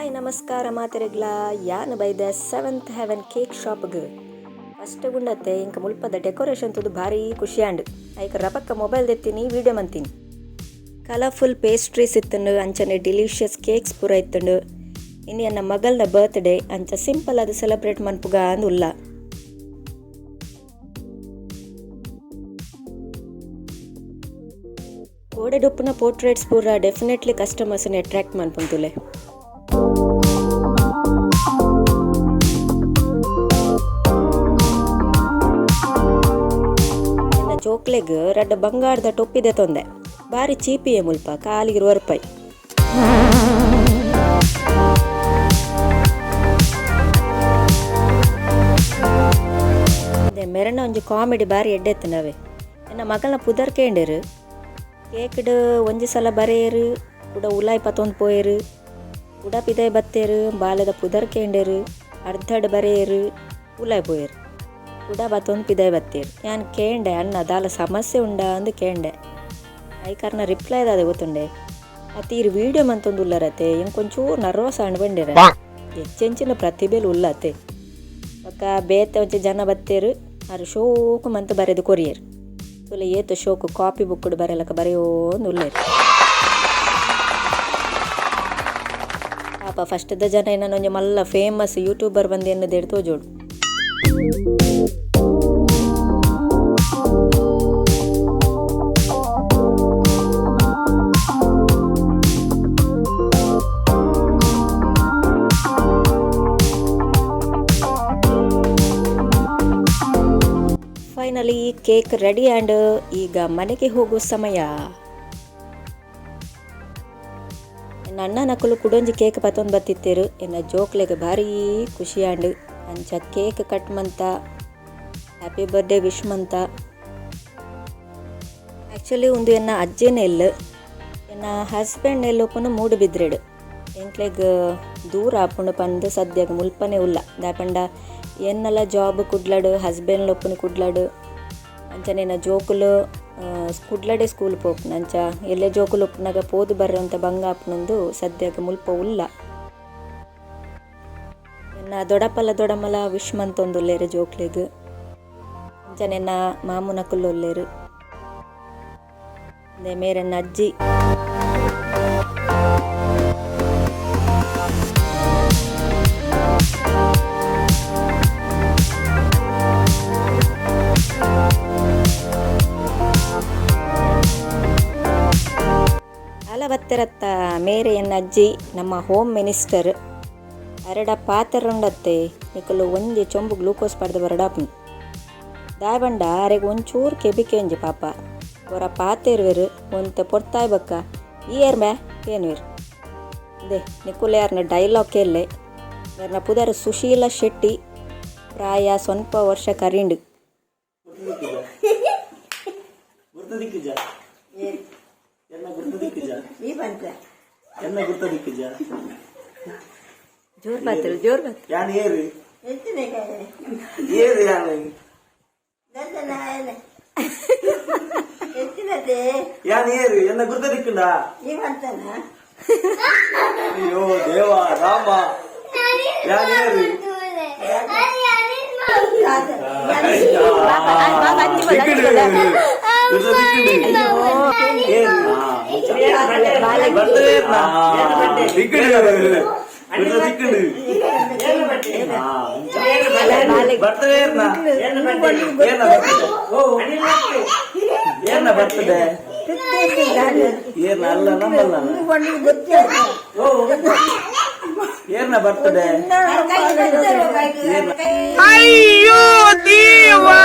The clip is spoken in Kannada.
ಹಾಯ್, ನಮಸ್ಕಾರ ಮಾತೆರೆಗ್ಲ. ಯಾನ್ ಬೈದ ಸೆವೆಂತ್ ಹೆವೆನ್ ಕೇಕ್ ಶಾಪ್ಗೆ ಫಸ್ಟ್ ಗುಂಡತ್ತೆ ಇಂಕ ಮುಲ್ಪದ ಡೆಕೋರೇಷನ್ ತುದು ಭಾರಿ ಆಂಡ್. ಐಕ ರಪಕ್ಕ ಮೊಬೈಲ್ ದೆತ್ತೀನಿ ವಿಡಿಯೋ ಮಂತೀನಿ. ಕಲರ್ಫುಲ್ ಪೇಸ್ಟ್ರೀಸ್ ಇತ್ತಂಡು, ಅಂಚನೆ ಡಿಲಿಷಿಯಸ್ ಕೇಕ್ಸ್ ಪೂರ ಇತ್ತಂಡು. ಇನ್ನು ಮಗಲ್ನ ಬರ್ತ್ಡೇ ಅಂಚ ಸಿಂಪಲ್ ಅದು ಸೆಲೆಬ್ರೇಟ್ ಮನ್ಪುಗ ಅಂದ್ ಉಲ್ಲ ಗೋಡೆಡುಪ್ಪುನ ಪೋರ್ಟ್ರೇಟ್ಸ್ ಪೂರ ಡೆಫಿನೆಟ್ಲಿ ಕಸ್ಟಮರ್ಸ್ನ ಅಟ್ರಾಕ್ಟ್ ಮನ್ಪುಂತುಲೆ. ಜೋಕ್ಲೆಗ್ ರಡ್ಡ ಬಂಗಾರದ ಟೊಪ್ಪಿದೆ ತೊಂದೆ. ಬಾರಿ ಚೀಪಿಯೇ ಮುಲ್ಪ ಕಾಲಿಗೆ ರೂಪಾಯಿ ಅದೇ ಮೆರಣ ಒಂಜಿ ಕಾಮಿಡಿ ಬಾರಿ ಎಡ್ಡೆತ್ತನವೆ ಎನ್ನ ಮಗಲ್ನ ಪುದರ್ ಕೇಂಡರು ಕೇಕ್ಡ್ ಒಂಜಿ ಸಲ ಬರೆಯರು ಕೂಡ ಉಲಾಯಿ ಪತ್ತೊಂದು ಪೋಯರು ಕೂಡ ಪಿದಾಯ್ ಬತ್ತೇರು ಬಾಲದ ಪುದರ್ ಕೇಂಡರು ಅರ್ಧಡ್ ಬರೆಯರು, ಉಲಾಯಿ ಪೋಯರು. ಕೂಡ ಬತ್ತೊಂದು ಪಿದಾಯ್ ಬತ್ತೇರು ಯಾನ್ ಕೇಂಡೆ ಅಣ್ಣ ದಾಲ ಸಮಸ್ಯೆ ಉಂಡ ಅಂದು ಕೇಂಡೆ. ಐಕಾರ್ನ ರಿಪ್ಲೈ ದಾದೆ ಗೊತ್ತುಂಡೆ. ಅತಿರ್ ವಿಡಿಯೋ ಮಂತೊಂದು ಉಲ್ಲರತೆ ಕೊಂಚೂ ನರ್ವಸ್ ಅಣ್ಣ ಬಂಡಿರ ಹೆಚ್ಚೆಂಚಿನ ಪ್ರತಿಭೆಲು ಉಲ್ಲತೆ ಒಕ್ಕ ಬೇತೆ ಒಂಚ ಜನ ಬತ್ತೇರು. ಅರು ಶೋಕು ಮಂತ ಬರೆದು ಕೊರಿಯರ್. ತುಲೆ ಏತು ಶೋಕು ಕಾಪಿ ಬುಕ್ಕುಡು ಬರೆಯಲಕ್ಕ ಬರೆಯೋಂದು ಉಲ್ಲೇರು ಪಾಪ ಫಸ್ಟ್ದ ಜನ ಏನೊಂದು ಮಲ್ಲ ಫೇಮಸ್ ಯೂಟ್ಯೂಬರ್ ಬಂದು ಎನ್ನದು ತೋಜೋಡು ಫೈನಲಿ ಕೇಕ್ ರೆಡಿ ಆ್ಯಂಡ್ ಈಗ ಮನೆಗೆ ಹೋಗೋ ಸಮಯ. ನನ್ನ ನಕಲು ಕುಡೊಂಜಿ ಕೇಕ್ ಪತ್ತೊಂದು ಬತ್ತಿತ್ತೇರು. ಎನ್ನ ಜೋಕ್ಲೆಗೆ ಭಾರಿ ಖುಷಿ ಆಂಡ್ ಅಂಚ ಕೇಕ್ ಕಟ್ ಮಂತ ಹ್ಯಾಪಿ ಬರ್ಡೇ ವಿಶ್ ಮಂತ. ಆ್ಯಕ್ಚುಲಿ ಒಂದು ಎನ್ನ ಅಜ್ಜೇನೆ ಇಲ್ಲ. ಎನ್ನ ಹಸ್ಬೆಂಡ್ ಎಲ್ಲೊಪ್ಪನು ಮೂಡು ಬಿದ್ರೆಡು. ಎಂಕ್ಲೆಗ್ ದೂರ ಆಪುಂಡು ಪಂದು ಸದ್ಯಕ್ಕೆ ಮುಲ್ಪನೆ ಉಲ್ಲ. ದಾಪಂಡ ಎನ್ನಲ ಜಾಬ್ ಕುಡ್ಲಾಡು ಹಸ್ಬೆಂಡ್ ಲೊಪ್ಪನು ಕುಡ್ಲಾಡು. ಅಂಚನೇನ ಜೋಕುಲು ಆ, ಕುಡ್ಲಡೆ ಸ್ಕೂಲ್ ಪೋಪುನ ಅಂಚ ಎಲ್ಲೆ ಜೋಕುಲು ಉಪ್ಪುನಗ ಪೋದು ಬರ್ರೆ ಅಂತ ಬಂಗ ಆಪುನೊಂದು ಸದ್ಯಗ ಮುಲ್ಪ ಉಲ್ಲ. ಎನ್ನ ದೊಡಪಲ ದೊಡಮಲ ವಿಶ್ ಮಂತೊಂದುಲ್ಲೇರು ಜೋಕ್ಲೆಗ್. ಅಂಚನೆನ್ನ ಮಾಮುನಕುಲು ಒಲ್ಲೇರು ಅದೇ ಮೇರೆನ್ನ ಅಜ್ಜಿ ಅಲವತ್ತೆರತ್ತ ಮೇರೆ ಎನ್ನ ಅಜ್ಜಿ ನಮ್ಮ ಹೋಮ್ ಮಿನಿಸ್ಟರ್ ಅರಡ ಪಾತ್ರ ಉಂಡತ್ತೆ ನಿಕಲು ಒಂಜಿ ಚೊಂಬು ಗ್ಲೂಕೋಸ್ ಪಡೆದು ಬರಡಾಪುನ್ ದಾಯಬಂಡ ಅರೆಗ್ ಒಂಚೂರು ಕೆಬಿಕೆ ಒಂಜಿ ಪಾಪ ಅವರ ಪಾತೆರ್ವೆರು ಒಂತೆ ಪೊರ್ತಾಯ್ ಬಕ್ಕ ಈ ಏರ್ ಮ್ಯಾ ಏನ್ವೇರು ಅದೇ ನಿಕುಲ್ ಯಾರನ್ನ ಡೈಲಾಗ್ ಕೇಳಲೆ ಯಾರನ್ನ ಪುದರ್ ಸುಶೀಲ ಶೆಟ್ಟಿ ಪ್ರಾಯ ಸ್ವಲ್ಪ ವರ್ಷ ಕರಿಂಡು ದಿಕ್ಕಿಜ ಎನ್ನ ಗುರ್ತ ದಿಕ್ಕಿಜ ಜೋರ್ ಬಾತಿರು ಜೋರ್ ಬಾತ್ ಯಾನ್ ಏರು ಏರು ಯಾನ್ ಯಾನ್ ಏರು ಎನ್ನ ಗುರ್ತ ದಿಕ್ಕುಂಡ ಅಯ್ಯೋ ದೇವ ರಾಮ ಯಾನ್ ಏರು ಗುರ್ತ ದಿಕ್ಕುಂಡು ಏರು ಬರ್ತದೇರ್ನ ದಿಕ್ಕುಂಡು ಗುರ್ತ ದಿಕ್ಕುಂಡು ಬರ್ತದೇರ್ನ ಏನ ಬರ್ತದೆ ಏನ ಬರ್ತದೆ ಏನ ಅಲ್ಲ ನಮ್ಮಲ್ಲ ಏನ ಬರ್ತದೆ ಅಯ್ಯೋ ದೇವಾ